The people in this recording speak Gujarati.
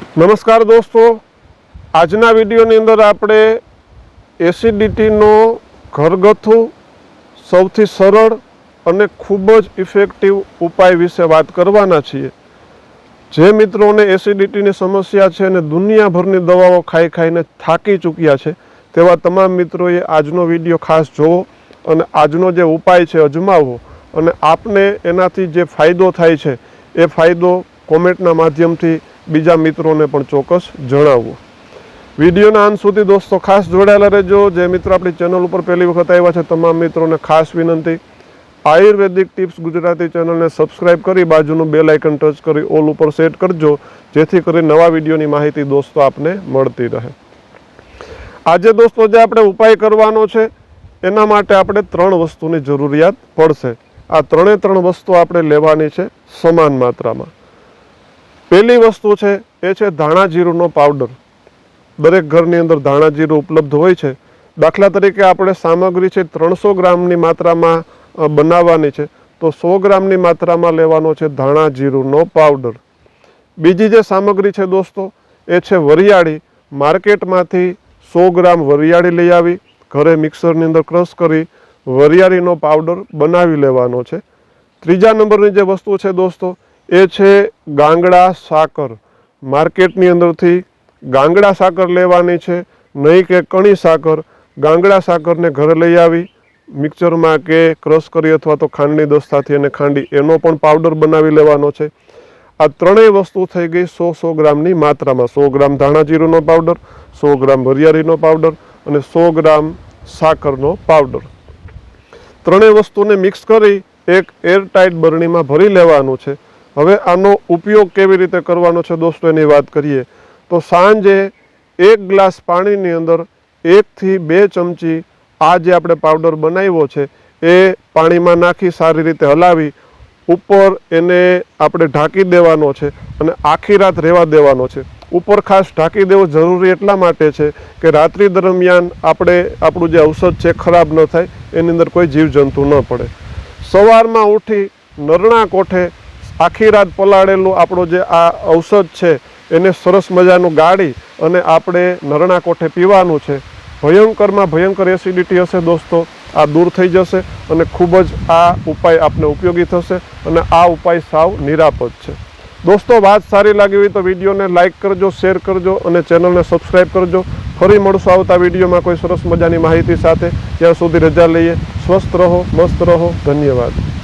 નમસ્કાર દોસ્તો. આજના વિડીયોની અંદર આપણે એસિડિટીનો ઘરગથ્થુ સૌથી સરળ અને ખૂબ જ ઇફેક્ટિવ ઉપાય વિશે વાત કરવાના છીએ. જે મિત્રોને એસિડિટીની સમસ્યા છે અને દુનિયાભરની દવાઓ ખાઈ ખાઈને થાકી ચૂક્યા છે, તેવા તમામ મિત્રોએ આજનો વીડિયો ખાસ જોવો અને આજનો જે ઉપાય છે અજમાવો અને આપને એનાથી જે ફાયદો થાય છે, એ ફાયદો કોમેન્ટના માધ્યમથી બીજા મિત્રોને પણ ચોક્કસ જણાવવું. વિડીયોના અંત સુધી દોસ્તો ખાસ જોડાયેલા રહેજો. જે મિત્રો આપણી ચેનલ ઉપર પહેલી વખત આવ્યા છે, તમામ મિત્રોને ખાસ વિનંતી. આયુર્વેદિક ટિપ્સ ગુજરાતી ચેનલને સબસ્ક્રાઇબ કરી બાજુનું બેલ આઇકન ટચ કરી ઓલ ઉપર સેટ કરજો, જેથી કરી નવા વિડીયોની માહિતી દોસ્તો આપને મળતી રહે. આજે દોસ્તો જે આપણે ઉપાય કરવાનો છે, એના માટે આપણે ત્રણ વસ્તુની જરૂરિયાત પડશે. આ ત્રણે ત્રણ વસ્તુ આપણે લેવાની છે સમાન માત્રામાં. પહેલી વસ્તુ છે, એ છે ધાણા જીરુંનો પાવડર દરેક ઘરની અંદર ધાણા જીરું ઉપલબ્ધ હોય છે. દાખલા તરીકે આપણે સામગ્રી છે ત્રણસો ગ્રામની માત્રામાં બનાવવાની છે. તો સો ગ્રામની માત્રામાં લેવાનો છે ધાણા જીરુંનો પાવડર બીજી જે સામગ્રી છે દોસ્તો, એ છે વરિયાળી. માર્કેટમાંથી સો ગ્રામ વરિયાળી લઈ આવી, ઘરે મિક્સરની અંદર ક્રશ કરી, વરિયાળીનો પાવડર બનાવી લેવાનો છે. ત્રીજા નંબરની જે વસ્તુ છે દોસ્તો એ છે ગાંગડા સાકર. માર્કેટની અંદરથી ગાંગડા સાકર લેવાની છે, નહીં કે કણી સાકર. ગાંગડા સાકરને ઘરે લઈ આવી, મિક્સરમાં કે ક્રશ કરી અથવા તો ખાંડની દસ્તાથી અને ખાંડી, એનો પણ પાવડર બનાવી લેવાનો છે. આ ત્રણેય વસ્તુ થઈ ગઈ સો સો ગ્રામની માત્રામાં. સો ગ્રામ ધાણા જીરુંનો પાવડર, સો ગ્રામ વરિયાળીનો પાવડર અને સો ગ્રામ સાકરનો પાવડર. ત્રણેય વસ્તુને મિક્સ કરી એક એરટાઇટ બરણીમાં ભરી લેવાનું છે. હવે આનો ઉપયોગ કેવી રીતે કરવાનો છે દોસ્તો, એની વાત કરીએ. તો સાંજે એક ગ્લાસ પાણીની અંદર એકથી બે ચમચી આ જે આપણે પાવડર બનાવ્યો છે, એ પાણીમાં નાખી સારી રીતે હલાવી, ઉપર એને આપણે ઢાંકી દેવાનો છે અને આખી રાત રહેવા દેવાનો છે. ઉપર ખાસ ઢાંકી દેવો જરૂરી એટલા માટે છે કે રાત્રિ દરમિયાન આપણે આપણું જે ઔષધ છે ખરાબ ન થાય, એની અંદર કોઈ જીવજંતુ ન પડે. સવારમાં ઉઠી નરણા કોઠે આખી રાત પલાળેલું આપણો જે આ ઔષધ છે, એને સરસ મજાનું ગાળી અને આપણે નરણા કોઠે પીવાનું છે. ભયંકરમાં ભયંકર એસિડિટી હશે દોસ્તો, આ દૂર થઈ જશે અને ખૂબ જ આ ઉપાય આપને ઉપયોગી થશે અને આ ઉપાય સાવ નિરાપદ છે. દોસ્તો, વાત સારી લાગી હોય તો વિડીયોને લાઇક કરજો, શેર કરજો અને ચેનલને સબસ્ક્રાઈબ કરજો. ફરી મળશું આવતા વિડીયોમાં કોઈ સરસ મજાની માહિતી સાથે. ત્યાં સુધી રજા લઈએ. સ્વસ્થ રહો, મસ્ત રહો. ધન્યવાદ.